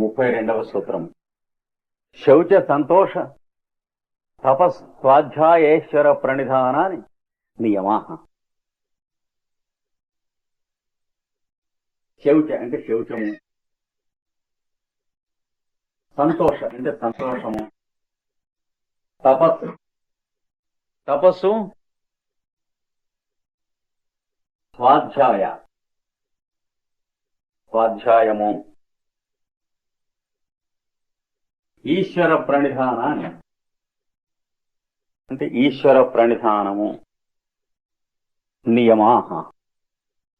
ముప్పై రెండవ సూత్రం. శౌచ సంతోష తపస్ స్వాధ్యాయేశ్వర ప్రణిధానాన్ని నియమా. శౌచ అంటే శౌచము. సంతోష అంటే సంతోషము. తపస్సు తపస్సు స్వాధ్యాయ స్వాధ్యాయము. ఈశ్వర ప్రణిధానాన్ని అంటే ఈశ్వర ప్రణిధానము నియమాహ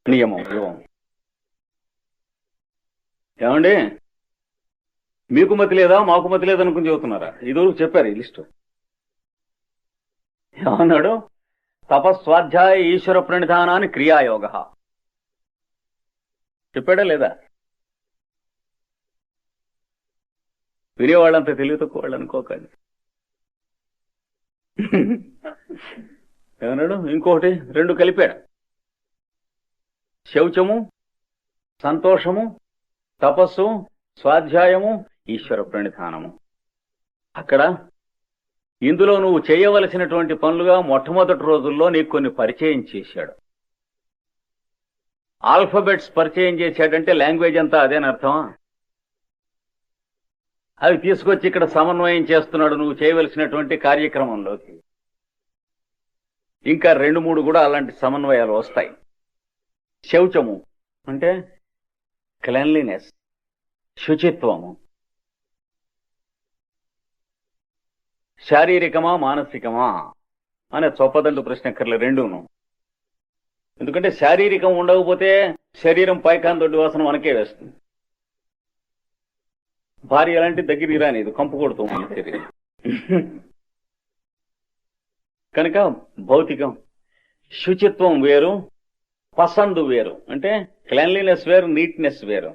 నియమం నియమం. ఏమండి? మీకు మతి లేదా? మాకు మతి లేదనుకుని చెబుతున్నారా? ఇదివరకు చెప్పారు ఈ లిస్టు. ఏమన్నాడు? తపస్వాధ్యాయ ఈశ్వర ప్రణిధానాన్ని క్రియాయోగ. చెప్పాడా లేదా? వినేవాళ్ళంత తెలివి తక్కువ వాళ్ళు అనుకోకండి ఏమన్నాడు? ఇంకొకటి రెండు కలిపాడు. శౌచము సంతోషము తపస్సు స్వాధ్యాయము ఈశ్వర ప్రణిధానము. అక్కడ ఇందులో నువ్వు చేయవలసినటువంటి పనులుగా మొట్టమొదటి రోజుల్లో నీకు కొన్ని పరిచయం చేశాడు. ఆల్ఫబెట్స్ పరిచయం చేశాడంటే లాంగ్వేజ్ అంతా అదేనర్థమా? అవి తీసుకొచ్చి ఇక్కడ సమన్వయం చేస్తున్నాడు నువ్వు చేయవలసినటువంటి కార్యక్రమంలోకి. ఇంకా రెండు మూడు కూడా అలాంటి సమన్వయాలు వస్తాయి. శౌచము అంటే క్లెన్లీనెస్ శుచిత్వము. శారీరకమా మానసికమా అనే చొప్పదండు ప్రశ్నకర్లు రెండును. ఎందుకంటే శారీరకం ఉండకపోతే శరీరం పైకాన్ దొడ్డి వాసన మనకే వేస్తుంది. భార్య ఎలాంటి దగ్గరికి రానిది కంపు కొడుతుంది మన కనుక భౌతికం శుచిత్వం వేరు పసందు వేరు అంటే క్లెన్లీనెస్ వేరు నీట్నెస్ వేరు.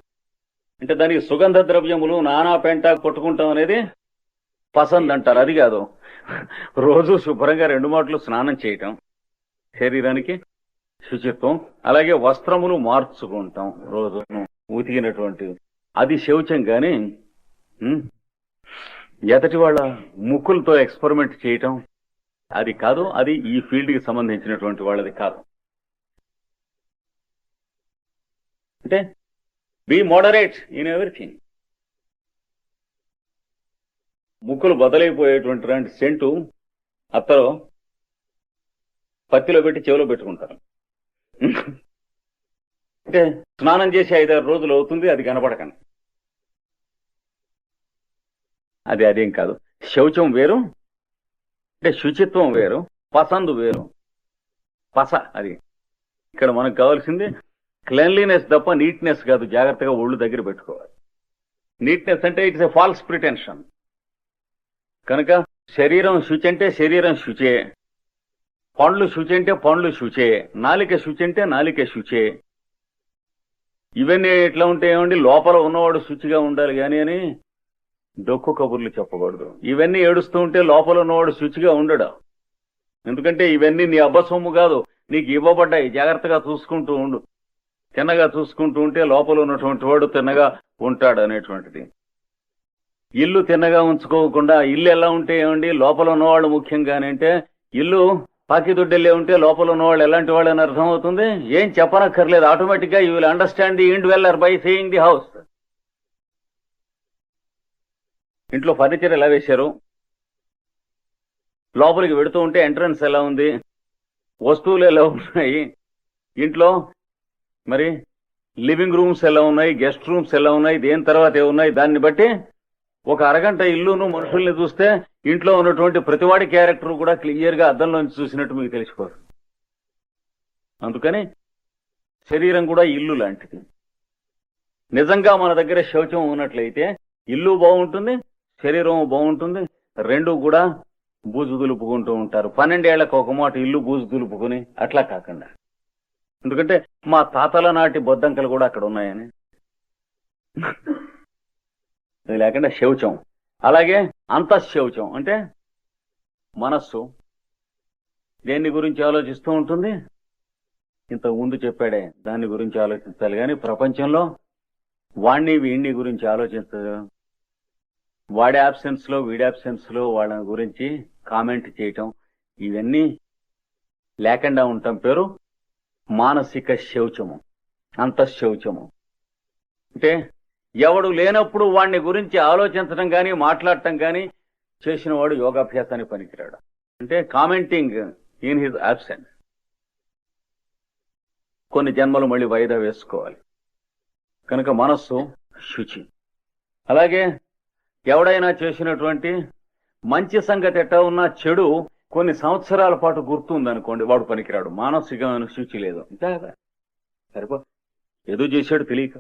అంటే దానికి సుగంధ ద్రవ్యములు నానా పెంట కొట్టుకుంటాం అనేది పసంద్ అంటారు. అది కాదు. రోజు శుభ్రంగా రెండు మాటలు స్నానం చేయటం శరీరానికి శుచిత్వం అలాగే వస్త్రములు మార్చుకుంటాం రోజు ఉతికినటువంటి అది శౌచం కానీ ఎదటి వాళ్ళ ముక్కులతో ఎక్స్పెరిమెంట్ చేయటం అది కాదు అది ఈ ఫీల్డ్కి సంబంధించినటువంటి వాళ్ళది కాదు. అంటే బీ మోడరేట్ ఇన్ ఎవ్రీథింగ్ ముక్కులు బదలైపోయేటువంటి సెంటు అత్తలో పత్తిలో పెట్టి చెవిలో పెట్టుకుంటారు. అంటే స్నానం చేసి ఐదారు రోజులు అవుతుంది అది కనపడకండి అది అదేం కాదు. శౌచం వేరు అంటే శుచిత్వం వేరు పసందు వేరు. పస అది. ఇక్కడ మనకు కావాల్సింది క్లెన్లీనెస్ తప్ప నీట్నెస్ కాదు. జాగ్రత్తగా ఒళ్ళు దగ్గర పెట్టుకోవాలి. నీట్నెస్ అంటే ఇట్స్ ఎ ఫాల్స్ ప్రిటెన్షన్ కనుక శరీరం శుచి అంటే శరీరం శుచే. పండ్లు శుచి అంటే పండ్లు శుచే. నాలిక శుచి అంటే నాలిక శుచే. ఇవన్నీ ఎట్లా ఉంటాయేమండి లోపల ఉన్నవాడు శుచిగా ఉండాలి కానీ అని డొక్కు కబుర్లు చెప్పకూడదు. ఇవన్నీ ఏడుస్తూ ఉంటే లోపల ఉన్నవాడు శుచిగా ఉండడు. ఎందుకంటే ఇవన్నీ నీ అబ్బసొమ్ము కాదు. నీకు ఇవ్వబడ్డాయి. జాగ్రత్తగా చూసుకుంటూ ఉండు. తిన్నగా చూసుకుంటూ ఉంటే లోపల ఉన్నటువంటి వాడు తిన్నగా ఉంటాడు అనేటువంటిది. ఇల్లు తిన్నగా ఉంచుకోకుండా ఇల్లు ఎలా ఉంటే ఏమండి? లోపల ఉన్నవాళ్ళు ముఖ్యంగానే అంటే ఇల్లు పాకిదొడ్డెల్లే ఉంటే లోపల ఉన్నవాళ్ళు ఎలాంటి వాళ్ళు అని అర్థం అవుతుంది? ఏం చెప్పనక్కర్లేదు. ఆటోమేటిక్గా you will understand the indweller by saying the house ఇంట్లో ఫర్నిచర్ ఎలా వేశారు? లోపలికి వెడుతూ ఉంటే ఎంట్రన్స్ ఎలా ఉంది? వస్తువులు ఎలా ఉన్నాయి? ఇంట్లో మరి లివింగ్ రూమ్స్ ఎలా ఉన్నాయి? గెస్ట్ రూమ్స్ ఎలా ఉన్నాయి? దేని తర్వాత ఏమున్నాయి దాన్ని బట్టి ఒక అరగంట ఇల్లును మనుషుల్ని చూస్తే ఇంట్లో ఉన్నటువంటి ప్రతివాడి క్యారెక్టర్ కూడా క్లియర్గా అద్దంలోంచి చూసినట్టు మీకు తెలిసిపోదు. అందుకని శరీరం కూడా ఇల్లు లాంటిది. నిజంగా మన దగ్గర శౌచం ఉన్నట్లయితే ఇల్లు బాగుంటుంది శరీరం బాగుంటుంది రెండు కూడా బూజు దులుపుకుంటూ ఉంటారు. పన్నెండేళ్ళకు ఒక మాట ఇల్లు బూజు దులుపుకుని అట్లా కాకుండా. ఎందుకంటే మా తాతల నాటి బొద్దంకలు కూడా అక్కడ ఉన్నాయని. లేకుండా శౌచం. అలాగే అంతఃశౌచం అంటే మనస్సు దేన్ని గురించి ఆలోచిస్తూ ఉంటుంది? ఇంతకు ముందు చెప్పాడే దాని గురించి ఆలోచించాలి. కానీ ప్రపంచంలో వాణ్ణి వీణ్ణి గురించి ఆలోచించదు. వాడి absence లో వీడి absence లో వాళ్ళ గురించి కామెంట్ చేయటం ఇవన్నీ లేకుండా ఉండటం పేరు మానసిక శౌచము అంతఃశౌచము. అంటే ఎవడు లేనప్పుడు వాడిని గురించి ఆలోచించడం కానీ మాట్లాడటం కానీ చేసిన వాడు యోగాభ్యాసానికి పనికిరాడు. అంటే కామెంటింగ్ ఇన్ హిజ్ అబ్సెన్స్ కొన్ని జన్మలు మళ్ళీ వాయిదా వేసుకోవాలి. కనుక మనస్సు శుచి. అలాగే ఎవడైనా చేసినటువంటి మంచి సంగతి ఎట్టా ఉన్నా చెడు కొన్ని సంవత్సరాల పాటు గుర్తుందనుకోండి వాడు పనికిరాడు. మానసికమైన శుచి లేదు. అంతే కదా? సరిపో. ఏదో చేశాడు తెలియక.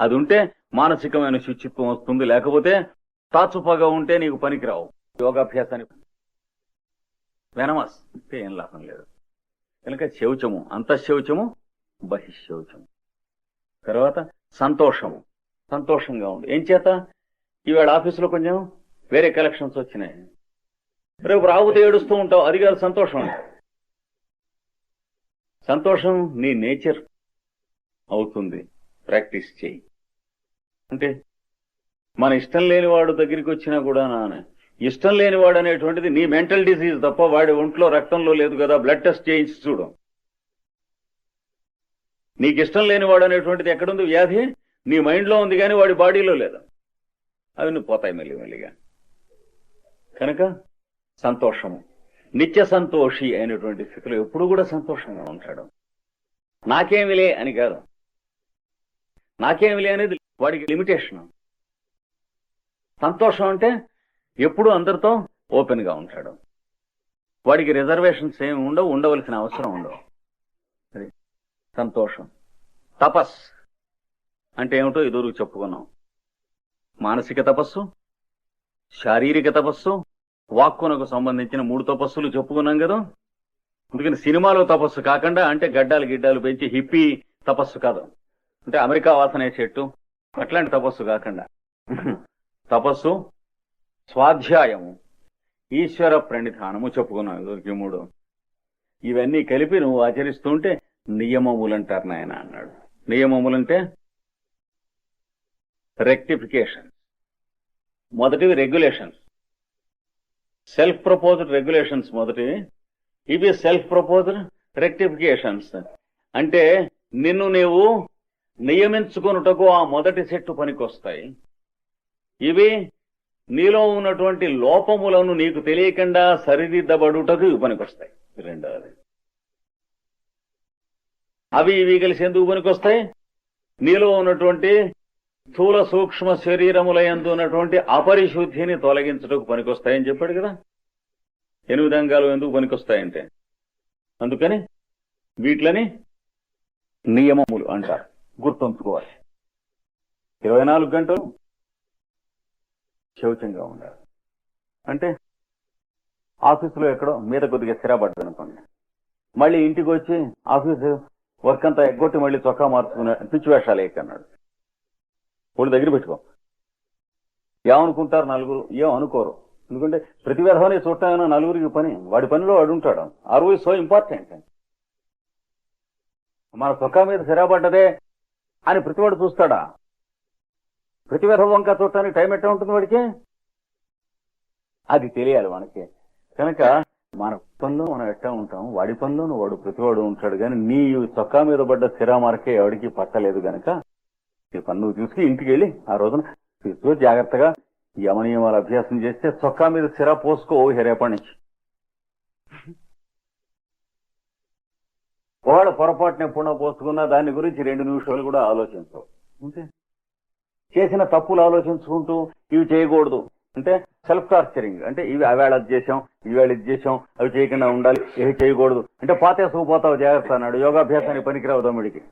అది ఉంటే మానసికమైన శుచిత్వం వస్తుంది. లేకపోతే తాచుపగా ఉంటే నీకు పనికిరావు. యోగాభ్యాసానికి. వెనమస్. అంటే ఏం లాభం లేదు. కనుక శౌచము అంతఃశౌచము బహిశౌచము తర్వాత సంతోషము. సంతోషంగా ఉండు. ఏం చేత? ఈవేళ ఆఫీసులో కొంచెం వేరే కలెక్షన్స్ వచ్చినాయి. రేపు రావుతో ఏడుస్తూ ఉంటావు. అది కాదు సంతోషం. సంతోషం నీ నేచర్ అవుతుంది. ప్రాక్టీస్ చేయి. అంటే మన ఇష్టం లేని వాడు దగ్గరికి వచ్చినా కూడా నాన్న ఇష్టం లేనివాడు అనేటువంటిది నీ మెంటల్ డిసీజ్ తప్ప వాడి ఒంట్లో రక్తంలో లేదు కదా బ్లడ్ టెస్ట్ చేయించి చూడు. నీకు ఇష్టం లేనివాడు అనేటువంటిది ఎక్కడుంది వ్యాధి? నీ మైండ్లో ఉంది కానీ వాడి బాడీలో లేదు? అవి నువ్వు పోతాయి మెల్లి మెల్లిగా. కనుక సంతోషము. నిత్య సంతోషి అయినటువంటి స్థితిలో ఎప్పుడు కూడా సంతోషంగా ఉంటాడు. నాకేమిలే అని కాదు. నాకేమిలే అనేది వాడికి లిమిటేషన్ సంతోషం అంటే ఎప్పుడు అందరితో ఓపెన్గా ఉంటాడు. వాడికి రిజర్వేషన్స్ ఏమి ఉండవు ఉండవలసిన అవసరం ఉండవు. అది సంతోషం. తపస్ అంటే ఏమిటో ఎదురు చెప్పుకున్నాం. మానసిక తపస్సు శారీరక తపస్సు వాక్కునకు సంబంధించిన మూడు తపస్సులు చెప్పుకున్నాం కదా. అందుకని సినిమాలో తపస్సు కాకుండా అంటే గడ్డాలు గిడ్డాలు పెంచి హిప్పీ తపస్సు కాదు. అంటే అమెరికా వాసన చెట్టు అట్లాంటి తపస్సు కాకుండా. తపస్సు స్వాధ్యాయము ఈశ్వర ప్రణిధానము చెప్పుకున్నాం ఇదివరకు మూడు. ఇవన్నీ కలిపి నువ్వు ఆచరిస్తుంటే నియమములంటారు నాయన అన్నాడు. నియమములంటే రెక్టిఫికేషన్స్ మొదటివి రెగ్యులేషన్స్ సెల్ఫ్ ప్రపోజ్డ్ రెగ్యులేషన్స్ మొదటివి ఇవి సెల్ఫ్ ప్రపోజ్డ్ రెక్టిఫికేషన్స్ అంటే నిన్ను నీవు నియమించుకొనుటకు ఆ మొదటి సెట్టు పనికొస్తాయి. ఇవి నీలో ఉన్నటువంటి లోపములను నీకు తెలియకుండా సరిదిద్దబడుటకు ఇవి పనికొస్తాయి. రెండవది. అవి ఇవి కలిసి ఎందుకు పనికొస్తాయి? నీలో ఉన్నటువంటి స్థూల సూక్ష్మ శరీరముల యందు ఉన్నటువంటి అపరిశుద్ధిని తొలగించడానికి పనికొస్తాయని చెప్పాడు కదా? ఎనిమిది అంగాలు ఎందుకు పనికొస్తాయంటే? అందుకని వీటిలని నియమములు అంటారు. గుర్తుంచుకోవాలి. ఇరవై నాలుగు గంటలు శౌచంగా ఉండాలి. అంటే ఆఫీసులో ఎక్కడో మీద కొద్దిగా స్థిరపడ్డది అనుకోండి. మళ్ళీ ఇంటికి వచ్చి ఆఫీసు వర్క్ అంతా ఎగ్గొట్టి మళ్ళీ చొక్కా మార్చుకునే పిచ్చి వేషాలు ఎక్కన్నాడు ఒళ్ళు దగ్గర పెట్టుకో. ఏమనుకుంటారు నలుగురు? ఏం అనుకోరు. ఎందుకంటే ప్రతి విధమని చూడటం నలుగురికి పని వాడి పనిలో వాడు ఉంటాడు. ఆర్ వీ సో ఇంపార్టెంట్ మన చొక్కా మీద స్థిరపడ్డదే అని ప్రతివాడు చూస్తాడా? ప్రతి విధ వంక చూడటానికి టైం ఎట్లా ఉంటుంది వాడికి? అది తెలియాలి మనకి కనుక మన పనిలో మనం ఎట్టా ఉంటాం? వాడి పనిలోనూ వాడు ప్రతివాడు ఉంటాడు. కానీ నీ చొక్కా మీద పడ్డ స్థిర మార్కే ఎవడికి పట్టలేదు గనక ఈ పన్ను నువ్వు తీసుకుని ఇంటికి వెళ్ళి ఆ రోజున తీసుకుని జాగ్రత్తగా యమనియమాలు అభ్యాసం చేస్తే చొక్కా మీద సిరా పోసుకో హెరేపటి నుంచి. ఒకవేళ పొరపాటున ఎప్పుడో పోసుకున్నా దాని గురించి రెండు నిమిషాలు కూడా ఆలోచించవు. అంతే. చేసిన తప్పులు ఆలోచించుకుంటూ ఇవి చేయకూడదు. అంటే సెల్ఫ్ టార్చరింగ్ అంటే ఇవి అవేళ అది చేసాం ఈవేళ ఇది చేసాం అవి చేయకుండా ఉండాలి ఇవి చేయకూడదు. అంటే పాతేసుకుపోతావు జాగ్రత్త అన్నాడు. యోగాభ్యాసానికి పనికిరావు తమ్ముడికి.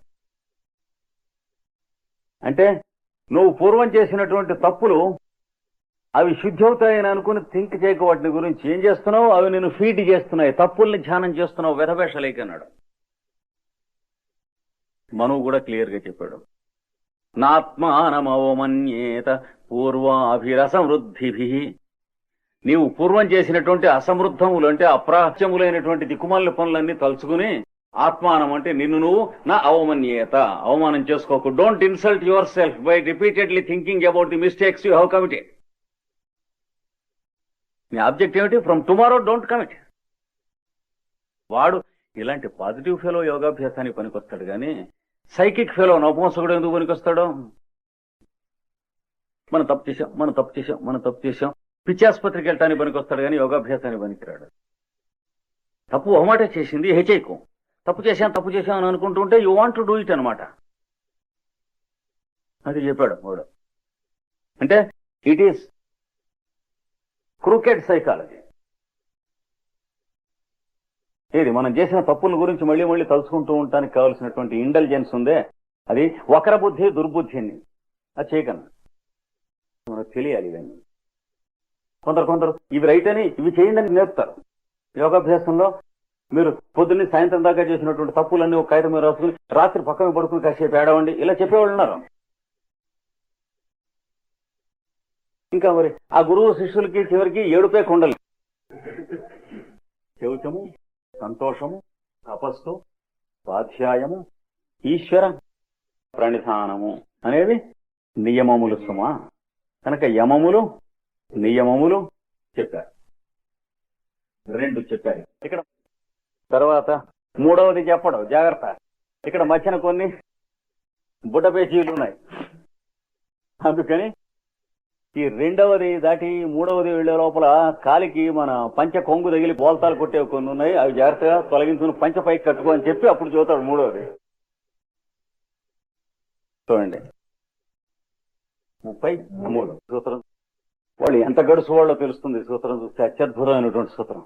అంటే నువ్వు పూర్వం చేసినటువంటి తప్పులు అవి శుద్ధి అవుతాయని అనుకుని థింక్ చేయక వాటిని గురించి ఏం చేస్తున్నావు? అవి నేను ఫీడ్ చేస్తున్నాయి. తప్పుల్ని ధ్యానం చేస్తున్నావు. వెధవేషలేకన్నాడు. మనువు కూడా క్లియర్గా చెప్పాడు. నాత్మానమవమన్యేత పూర్వాభిరసమృద్ధి నీవు పూర్వం చేసినటువంటి అసమృద్ధములు అంటే అప్రాహ్యములైనటువంటి దిక్కుమాల పనులన్నీ తలుచుకుని ఆత్మానం అంటే నిన్ను నువ్వు నా అవమన్యేత. అవమానం చేసుకోకు. Don't insult yourself by repeatedly thinking about the mistakes you have committed నీ ఆబ్జెక్ట్ ఏమిటి? ఫ్రమ్ టుమారో డోంట్ కమిట్ వాడు ఇలాంటి పాజిటివ్ ఫెలో యోగాభ్యాసానికి పనికొస్తాడు కానీ సైకిక్ ఫెలో నపంసకుడు ఎందుకు పనికొస్తాడు? మనం తప్పు చేసాం మనం తప్పు చేసాం మనం తప్పు చేసాం పిచ్చి ఆసుపత్రికి వెళ్ళటానికి పనికొస్తాడు కానీ యోగాభ్యాసానికి పనికిరాడు. తప్పు ఒకమాటే చేసింది హెచ్చైకు తప్పు చేశాం తప్పు చేశాం అని అనుకుంటుంటే you want to do it అనమాట అది చెప్పాడు వాడు అంటే ఇట్ ఈస్ క్రూకెట్ సైకాలజీ ఏది మనం చేసిన తప్పుల గురించి మళ్ళీ మళ్ళీ తలుచుకుంటూ ఉండటానికి కావాల్సినటువంటి ఇంటెలిజెన్స్ ఉందే అది వక్ర బుద్ధి దుర్బుద్ధిని. అది చేయకన్నా మనకు తెలియాలి ఇవన్నీ. కొందరు కొందరు ఇవి రైట్ అని ఇవి చేయండి అని నేర్పుతారు. యోగాభ్యాసంలో మీరు పొద్దున్నే సాయంత్రం దాకా చేసినటువంటి తప్పులన్నీ ఒక కాగితం మీద రాసుకుని రాత్రి పక్కన పడుకుని కాసేపు ఏడవండి. ఇలా చెప్పేవాళ్ళు ఉన్నారు. ఇంకా మరి ఆ గురువు శిష్యులకి చివరికి ఏడుపే కొండలు. శౌచము సంతోషము తపస్సు స్వాధ్యాయము ఈశ్వర ప్రణిధానము అనేవి నియమములు సుమా. కనుక యమములు నియమములు చెప్పారు. రెండు చెప్పారు. ఇక్కడ తర్వాత మూడవది చెప్పడం జాగ్రత్త. ఇక్కడ మధ్యన కొన్ని బుడ్డ పేజీలు ఉన్నాయి. అందుకని ఈ రెండవది దాటి మూడవది వెళ్ళే లోపల కాలికి మన పంచ కొంగు తగిలి బోల్తాలు కొట్టే కొన్ని ఉన్నాయి. అవి జాగ్రత్తగా తొలగించుకుని పంచ పైకి కట్టుకో అని చెప్పి అప్పుడు చూతాడు మూడవది. చూడండి. ముప్పై మూడు సూత్రం. వాళ్ళు ఎంత గడుసు వాళ్ళో తెలుస్తుంది. సూత్రం చూస్తే అత్యద్భుతమైనటువంటి సూత్రం.